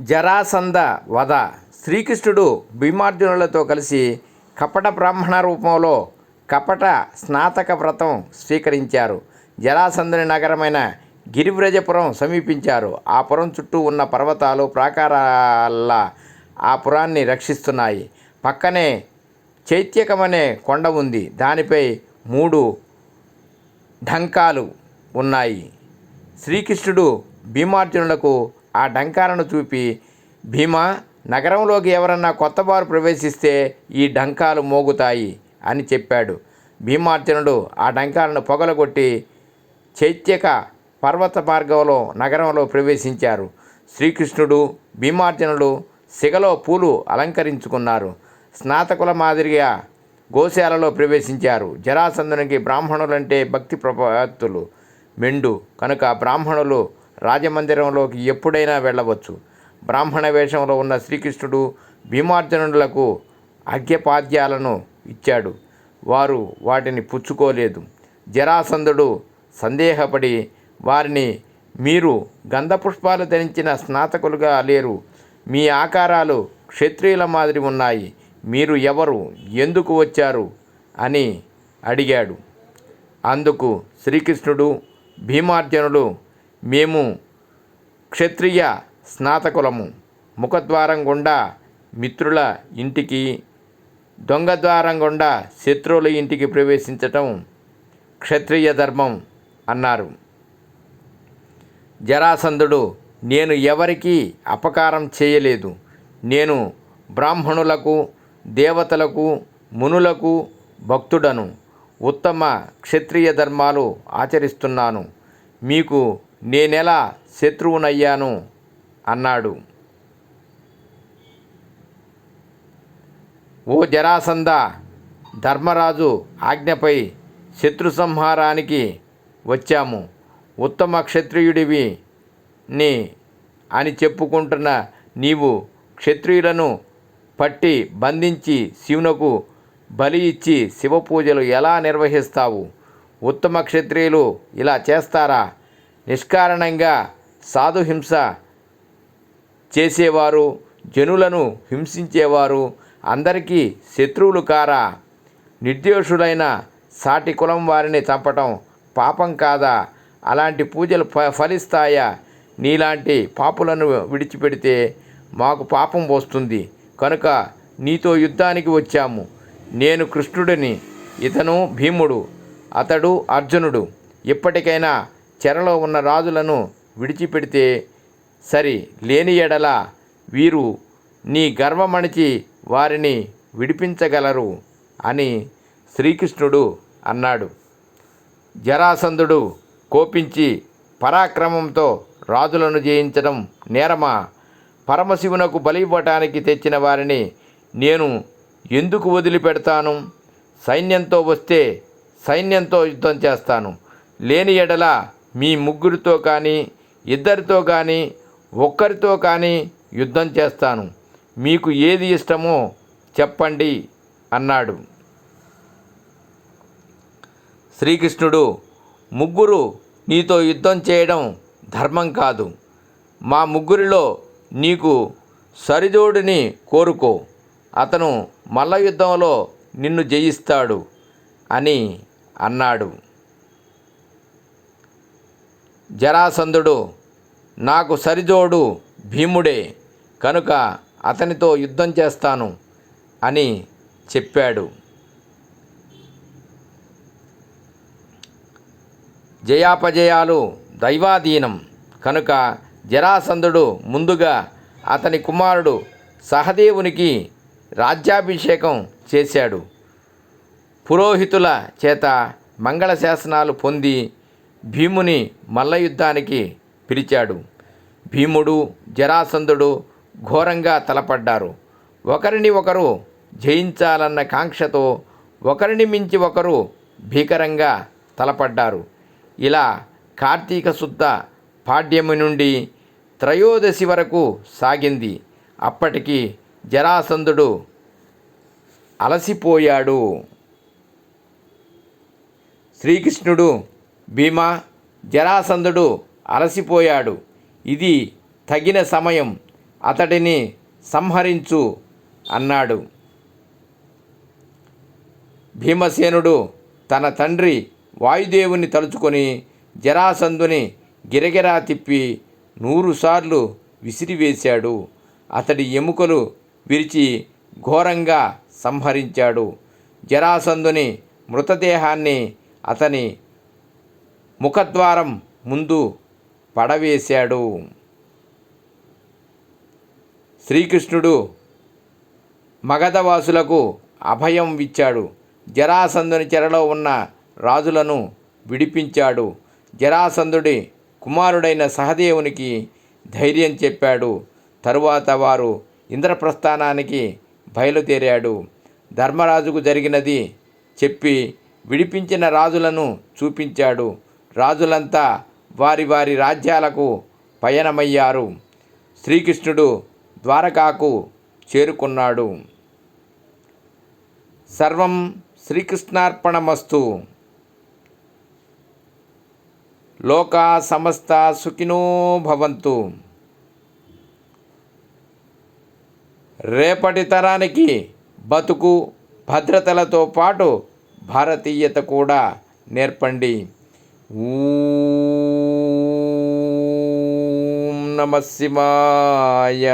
జరాసంద వధ. శ్రీకృష్ణుడు భీమార్జునులతో కలిసి కపట బ్రాహ్మణ రూపంలో కపట స్నాతక వ్రతం స్వీకరించారు. జరాసంధుని నగరమైన గిరివ్రజపురం సమీపించారు. ఆ పురం చుట్టూ ఉన్న పర్వతాలు ప్రాకారాల ఆ పురాన్ని రక్షిస్తున్నాయి. పక్కనే చైత్యకమనే కొండ ఉంది. దానిపై మూడు ఢంకాలు ఉన్నాయి. శ్రీకృష్ణుడు భీమార్జునులకు ఆ డంకాలను చూపి భీమా నగరంలోకి ఎవరన్నా కొత్తవారు ప్రవేశిస్తే ఈ డంకాలు మోగుతాయి అని చెప్పాడు. భీమార్జునుడు ఆ డంకాలను పొగలగొట్టి చైత్యక పర్వత మార్గంలో నగరంలో ప్రవేశించారు. శ్రీకృష్ణుడు భీమార్జునుడు సిగలో పూలు అలంకరించుకున్నారు. స్నాతకుల మాదిరిగా గోశాలలో ప్రవేశించారు. జరాసంధునికి బ్రాహ్మణులంటే భక్తి ప్రపత్తులు. మెండు కనుక బ్రాహ్మణులు రాజమందిరంలోకి ఎప్పుడైనా వెళ్ళవచ్చు. బ్రాహ్మణ వేషంలో ఉన్న శ్రీకృష్ణుడు భీమార్జునులకు అర్ఘ్యపాద్యాలను ఇచ్చాడు. వారు వాటిని పుచ్చుకోలేదు. జరాసంధుడు సందేహపడి వారిని మీరు గంధపుష్పాలు ధరించిన స్నాతకులుగా లేరు. మీ ఆకారాలు క్షత్రియుల మాదిరి ఉన్నాయి. మీరు ఎవరు? ఎందుకు వచ్చారు అని అడిగాడు. అందుకు శ్రీకృష్ణుడు భీమార్జునుడు మేము క్షత్రియ స్నాతకులము. ముఖద్వారం గుండా మిత్రుల ఇంటికి దొంగ ద్వారం గుండా శత్రువుల ఇంటికి ప్రవేశించటం క్షత్రియ ధర్మం అన్నారు. జరాసంధుడు నేను ఎవరికీ అపకారం చేయలేదు. నేను బ్రాహ్మణులకు దేవతలకు మునులకు భక్తుడను. ఉత్తమ క్షత్రియ ధర్మాలు ఆచరిస్తున్నాను. మీకు నేనెలా శత్రువునయ్యాను అన్నాడు. ఓ జరాసంద ధర్మరాజు ఆజ్ఞపై శత్రు సంహారానికి వచ్చాము. ఉత్తమ క్షత్రియుడివి ని అని చెప్పుకుంటున్న నీవు క్షత్రియులను పట్టి బంధించి శివునకు బలి ఇచ్చి శివపూజలు ఎలా నిర్వహిస్తావు? ఉత్తమ క్షత్రియులు ఇలా చేస్తారా? నిష్కారణంగా సాధుహింస చేసేవారు జనులను హింసించేవారు అందరికీ శత్రువులు కారా. నిర్దోషులైన సాటి కులం వారిని చంపటం పాపం కాదా? అలాంటి పూజలు ఫ ఫలిస్తాయా? నీలాంటి పాపులను విడిచిపెడితే మాకు పాపం వస్తుంది. కనుక నీతో యుద్ధానికి వచ్చాము. నేను కృష్ణుడిని ఇతను భీముడు అతడు అర్జునుడు. ఇప్పటికైనా చెరలో ఉన్న రాజులను విడిచిపెడితే సరి లేని ఎడల వీరు నీ గర్వమణిచి వారిని విడిపించగలరు అని శ్రీకృష్ణుడు అన్నాడు. జరాసంధుడు కోపించి పరాక్రమంతో రాజులను జయించడం నేరమా? పరమశివునకు బలి ఇవ్వటానికి తెచ్చిన వారిని నేను ఎందుకు వదిలిపెడతాను? సైన్యంతో వస్తే సైన్యంతో యుద్ధం చేస్తాను. లేని ఎడల మీ ముగ్గురితో కానీ ఇద్దరితో కానీ ఒక్కరితో కానీ యుద్ధం చేస్తాను. మీకు ఏది ఇష్టమో చెప్పండి అన్నాడు. శ్రీకృష్ణుడు ముగ్గురు నీతో యుద్ధం చేయడం ధర్మం కాదు. మా ముగ్గురిలో నీకు సరిజోడిని కోరుకో. అతను మల్ల యుద్ధంలో నిన్ను జయిస్తాడు అని అన్నాడు. జరాసంధుడు నాకు సరిజోడు భీముడే కనుక అతనితో యుద్ధం చేస్తాను అని చెప్పాడు. జయాపజయాలు దైవాధీనం కనుక జరాసంధుడు ముందుగా అతని కుమారుడు సహదేవునికి రాజ్యాభిషేకం చేశాడు. పురోహితుల చేత మంగళ శాసనాలు పొంది భీముని మల్లయుద్ధానికి పిలిచాడు. భీముడు జరాసంధుడు ఘోరంగా తలపడ్డారు. ఒకరిని ఒకరు జయించాలన్న కాంక్షతో ఒకరిని మించి ఒకరు భీకరంగా తలపడ్డారు. ఇలా కార్తీక శుద్ధ పాడ్యమి నుండి త్రయోదశి వరకు సాగింది. అప్పటికి జరాసంధుడు అలసిపోయాడు. శ్రీకృష్ణుడు భీమా జరాసంధుడు అలసిపోయాడు. ఇది తగిన సమయం అతడిని సంహరించు అన్నాడు. భీమసేనుడు తన తండ్రి వాయుదేవుని తలుచుకొని జరాసంధుని గిరగిరా తిప్పి నూరుసార్లు విసిరివేశాడు. అతడి ఎముకలు విరిచి ఘోరంగా సంహరించాడు. జరాసంధుని మృతదేహాన్ని అతని ముఖద్వారం ముందు పడవేశాడు. శ్రీకృష్ణుడు మగధవాసులకు అభయం ఇచ్చాడు జరాసంధుని చెరలో ఉన్న రాజులను విడిపించాడు. జరాసంధుడి కుమారుడైన సహదేవునికి ధైర్యం చెప్పాడు. తరువాత వారు ఇంద్రప్రస్థానానికి బయలుదేరాడు. ధర్మరాజుకు జరిగినది చెప్పి విడిపించిన రాజులను చూపించాడు. రాజులంతా వారి వారి రాజ్యాలకు పయనమయ్యారు. శ్రీకృష్ణుడు ద్వారకాకు చేరుకున్నాడు. సర్వం శ్రీకృష్ణార్పణమస్తు. లోకా సమస్త సుఖినో భవంతు. రేపటి తరానికి బతుకు భద్రతలతో పాటు భారతీయత కూడా నేర్పండి. ఓం నమ శివాయ